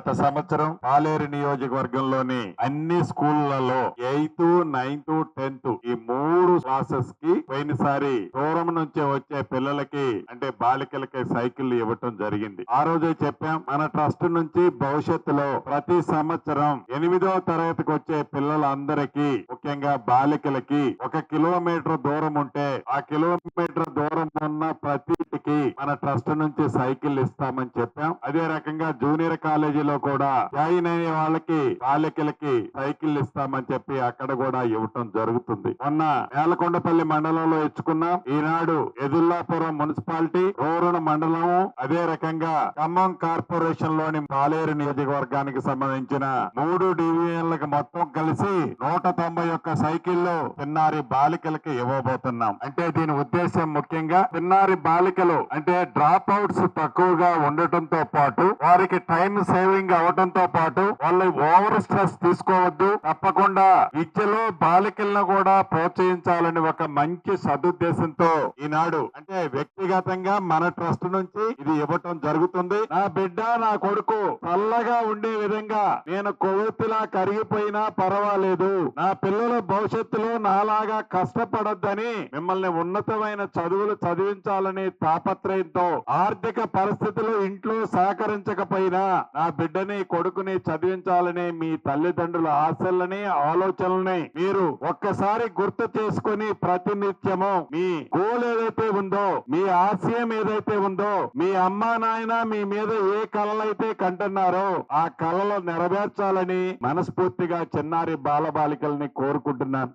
గత సంవత్సరం పాలేరు నియోజకవర్గంలోని అన్ని స్కూళ్ళలో ఎయిత్ నైన్త్ టెన్త్ ఈ మూడు క్లాసెస్కి పోయినసారి దూరం నుంచి వచ్చే పిల్లలకి అంటే బాలికలకి సైకిల్ ఇవ్వటం జరిగింది. ఆ రోజే చెప్పాం మన ట్రస్ట్ నుంచి భవిష్యత్తులో ప్రతి సంవత్సరం ఎనిమిదవ తరగతికి వచ్చే పిల్లలందరికీ ముఖ్యంగా బాలికలకి ఒక కిలోమీటర్ దూరం ఉంటే ఆ కిలోమీటర్ దూరం ఉన్న ప్రతికి మన ట్రస్ట్ నుంచి సైకిల్ ఇస్తామని చెప్పాం. అదే రకంగా జూనియర్ కాలేజీలో కూడా జాయిన్ అయ్యే వాళ్ళకి బాలికలకి సైకిల్ ఇస్తామని చెప్పి అక్కడ కూడా ఇవ్వటం జరుగుతుంది. మొన్న నేలకొండపల్లి మండలంలో ఇచ్చుకున్నాం. ఈనాడు ఎదుల్లాపురం మున్సిపాలిటీ రూరల్ మండలం అదే రకంగా ఖమ్మం కార్పొరేషన్లోని పాలేరు నియోజకవర్గానికి సంబంధించిన మూడు డివిజన్లకు మొత్తం కలిసి నూట తొంభై ఒక్క సైకిళ్ళు చిన్నారి బాలికలకి ఇవ్వబోతున్నాం. అంటే దీని ఉద్దేశం ముఖ్యంగా చిన్నారి బాలికలు అంటే డ్రాప్ అవుట్స్ తక్కువగా ఉండటంతో పాటు వారికి టైం సేవింగ్ అవటంతో పాటు వాళ్ళు ఓవర్ స్ట్రెస్ తీసుకోవద్దు. తప్పకుండా విద్యలో బాలికలను కూడా ప్రోత్సహించాలని ఒక మంచి సదుద్దేశంతో ఈనాడు అంటే వ్యక్తిగతంగా మన ట్రస్ట్ నుంచి ఇది ఇవ్వటం జరుగుతుంది. నా బిడ్డ నా కొడుకు చల్లగా ఉండే విధంగా నేను కొవ్వొత్తిలా కరిగిపోయినా పర్వాలేదు. నా పిల్లల భవిష్యత్తులో నాలాగా కష్టపడొద్దని మిమ్మల్ని ఉన్నతమైన చదువులు చదివించాలనే తాపత్రయంతో ఆర్థిక పరిస్థితులు ఇంట్లో సహకరించకపోయినా నా బిడ్డని కొడుకుని చదివించాలనే మీ తల్లిదండ్రుల ఆశలని ఆలోచనల్ని మీరు ఒక్కసారి గుర్తు చేసుకుని ప్రతినిత్యము మీ గోల్ ఏదైతే ఉందో మీ ఆశయం ఏదైతే ఉందో మీ అమ్మా నాయన మీ మీద ఏ కళలైతే కంటున్నారో ఆ కళలు నెరవేర్చాలని మనస్ఫూర్తిగా చిన్నారి బాలబాలికల్ని కోరుకుంటున్నాను.